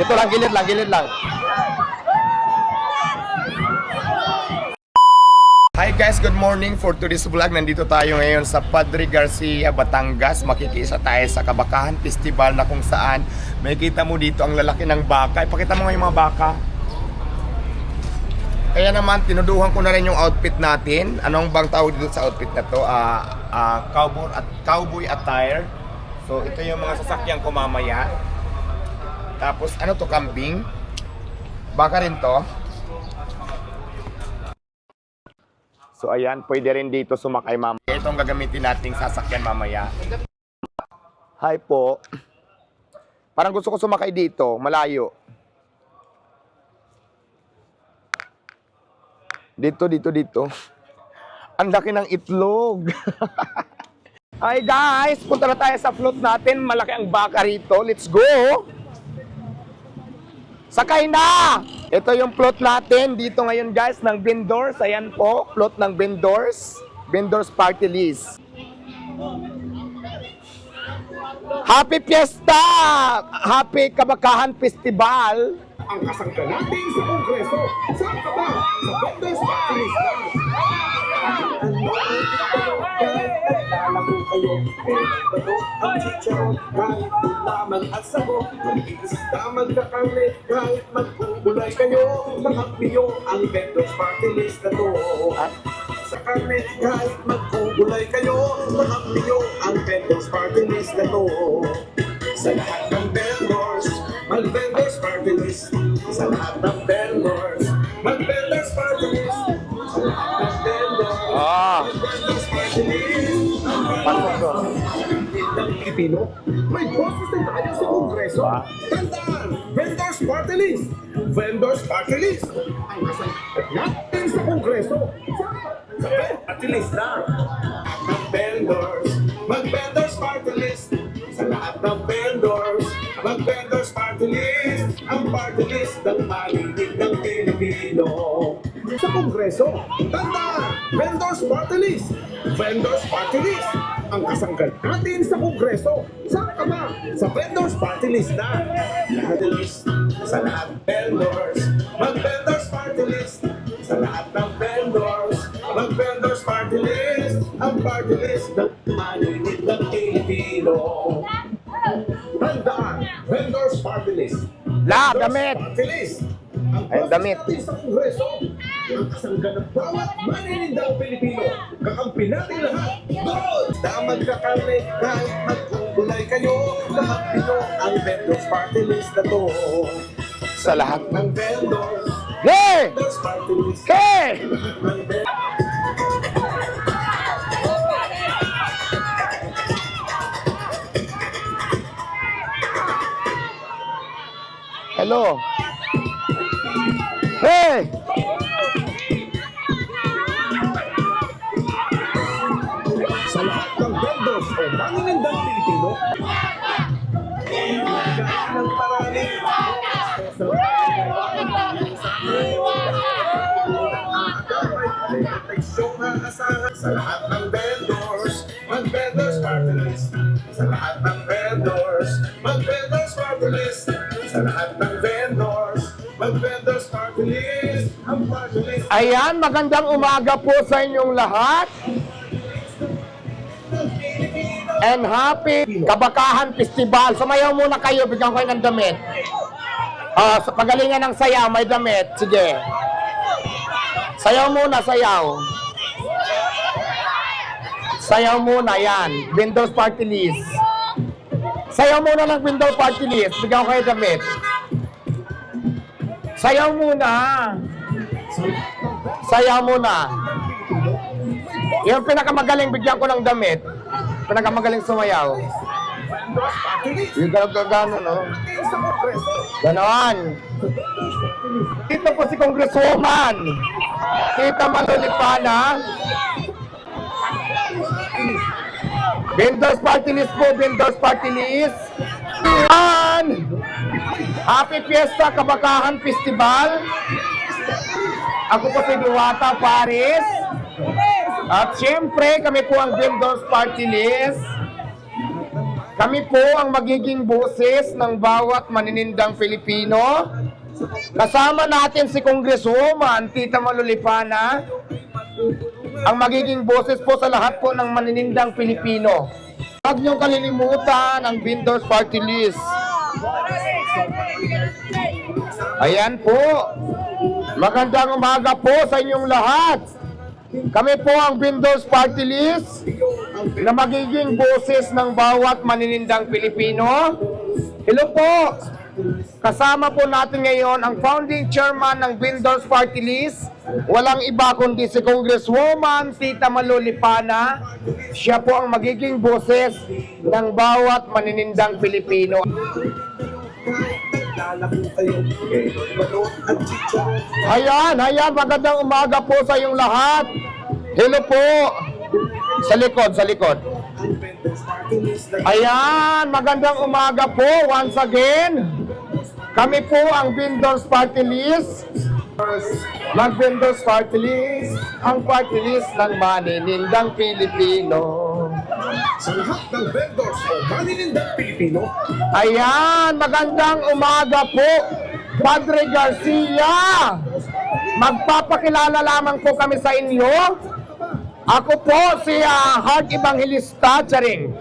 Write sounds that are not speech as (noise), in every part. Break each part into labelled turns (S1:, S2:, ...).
S1: Dito lang, gilid lang, gilid lang. Hi guys, good morning for today's vlog. Nandito tayo ngayon sa Padre Garcia, Batangas. Makikisa tayo sa Kabakahan Festival na kung saan may kita mo dito ang lalaki ng baka. Ipakita mo nga mga baka. Kaya naman, tinuduhan ko na rin yung outfit natin. Anong bang tawag dito sa outfit na to? Ah, ah, cowboy, at cowboy attire. So, ito yung mga sasakyan ko mamaya. Tapos, ano to, kambing? Baka rin to. So ayan, pwede rin dito sumakay mamaya. Itong gagamitin nating sasakyan mamaya. Hi po. Parang gusto ko sumakay dito, malayo. Dito, dito, dito. Ang laki ng itlog. (laughs) Hi guys, punta na tayo sa float natin. Malaki ang baka rito. Let's go! Sakay na! Ito yung float natin dito ngayon guys ng vendors. Ayan po, float ng vendors. Vendors party list. Happy Fiesta! Happy Kabakahan Festival!
S2: ang kasangka natin sa Kongreso. Saan ka ba? Sa Vendors Party List kayo, ang chicharon, kahit at sabo, mag-iisda, magkakarne, kahit magkukulay kayo, makampiyo ang Vendors Party List na to. Sa karne, kahit magkukulay kayo, makampiyo ang Vendors Party List na to. Sa lahat ng vendors, mag-vendors party list. Sa lahat ng vendors, Ng Pilipino, may boses din tayo sa Kongreso. Tandaan, vendors party list. Vendors party list. Natin sa Kongreso. Sa party list na. Ang vendors, mag-vendors party list. Sa lahat ng vendors, mag-vendors party list. Ang party list ng malinig ng Pilipino. Sa Kongreso, tanda, vendors party list. Vendors party list. Ang kasanggan natin sa Kongreso. Saan ka ba? Sa vendors party list na. Party list. Sa lahat vendors, mag-vendors party list. Sa lahat ng vendors, mag-vendors party list. Ang party list ng malinig ng Pilipino. Tandaan, vendors party list.
S1: La,
S2: Vendors
S1: damit.
S2: Party list. Ang
S1: damit.
S2: natin sa Kongreso. Ang kasanggan ng bawat maninindang Pilipino. Kakampi natin lahat. Doon! Damag ka kami kahit magkukulay kayo. Kakampi nyo ang vendors party list na to.
S1: Sa lahat.
S2: ng vendors.
S1: Hey! Hey!
S2: Ng.
S1: Hello. Hey!
S2: O maninindang Pilipino. Gaya ng parani. May proteksyong aasahan sa lahat ng vendors. Mag-vendors party list. Sa lahat ng vendors. Mag-vendors party list. Sa lahat ng vendors. Mag-vendors party list. Ang party list.
S1: Ayan, magandang umaga po sa inyong lahat. And happy Kabakahan Festival. Sumayaw muna kayo, bigyan ko ng damit. Ah, sa pagalingan ng sayaw, may damit. Sige. Sayaw muna, sayaw. Sayaw muna, yan. Windows Party List. Sayaw muna ng Windows Party List. Bigyan ko kayo damit. Sayaw muna. Sayaw muna. Yung pinakamagaling, bigyan ko ng damit. Pinakamagaling sumayaw. Yung gano'n, no? Ganon. Dito po si Congresswoman. Tita Malulipana. Vendors Party List po, Vendors Party List. Yan! Happy Fiesta Kabakahan Festival. Ako po si Duwata Paris. At syempre, kami po ang Vendors Party List. Kami po ang magiging boses ng bawat maninindang Pilipino. Kasama natin si Congresswoman Tita Malulipana, ang magiging boses po sa lahat po ng maninindang Pilipino. Huwag niyong kalilimutan ang Vendors Party List. Ayan po. Magandang umaga po sa inyong lahat. Kami po ang Vendors Party List na magiging boses ng bawat maninindang Pilipino. Hello po! Kasama po natin ngayon ang founding chairman ng Vendors Party List. Walang iba kundi si Congresswoman Tita Malulipana. Siya po ang magiging boses ng bawat maninindang Pilipino. Ayan, ayan, magandang umaga po sa iyong lahat. Hello po. Sa likod, sa likod. Ayan, magandang umaga po once again. Kami po ang Vendors Party List. Mag-Vendors Party List, ang party list ng maninindang Pilipino.
S2: Sa lahat ng vendors o maninindang Pilipino,
S1: Ayan, magandang umaga po, Padre Garcia. Magpapakilala lamang po kami sa inyo. Ako po si ah, Heart Evangelista Charing.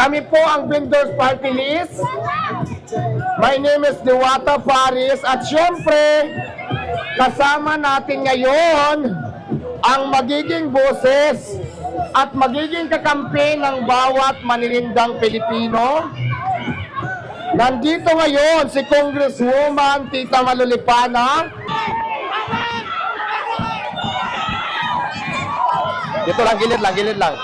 S1: Kami po ang Vendors Party List. My name is Diwata Paris at syempre, kasama natin ngayon ang magiging boses at magiging kakampi ng bawat maninindang Pilipino. Nandito ngayon si Congresswoman Tita Malulipana. Dito lang, gilid lang, gilid lang.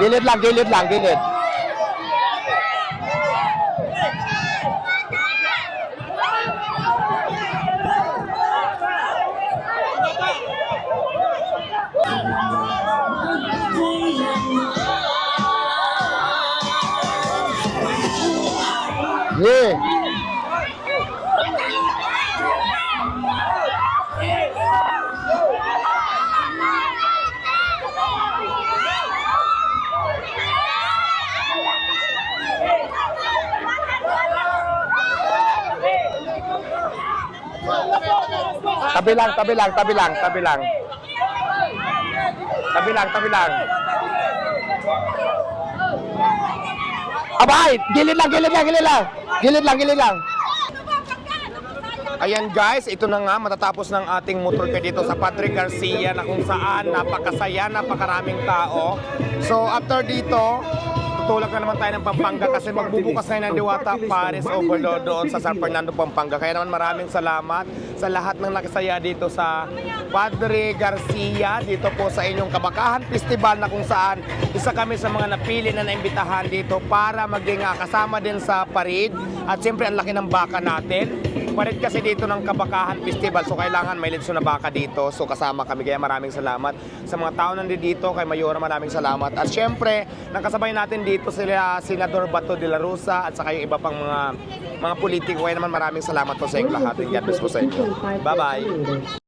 S1: Gilid lang, gilid lang, gilid. Yeah. Tabi lang, tabi lang, tabi lang, tabi lang. Tabi lang, tabi lang. Abay, gilid lang, gilid lang, gilid lang. Gilid lang, gilid lang. Ayan guys, ito na nga matatapos ng ating motor ka dito sa Padre Garcia na kung saan napakasaya, napakaraming tao. So after dito, tutulak na naman tayo ng Pampanga kasi magbubukas na ng Diwata Paris Overload doon sa San Fernando, Pampanga. Kaya naman maraming salamat sa lahat ng nakasaya dito sa Padre Garcia, dito po sa inyong Kabakahan Festival na kung saan isa kami sa mga napili na naimbitahan dito para maging ah, kasama din sa parade. At siyempre ang laki ng baka natin. Parit kasi dito ng Kabakahan Festival so kailangan may litso na baka dito. So kasama kami kaya maraming salamat. Sa mga tao nandito dito kay Mayora maraming salamat. At syempre nakasabay natin dito sila Senador Bato de la Rosa at saka yung iba pang mga mga politiko. Kaya naman maraming salamat po sa inyong lahat. And God bless po sa inyo. Bye bye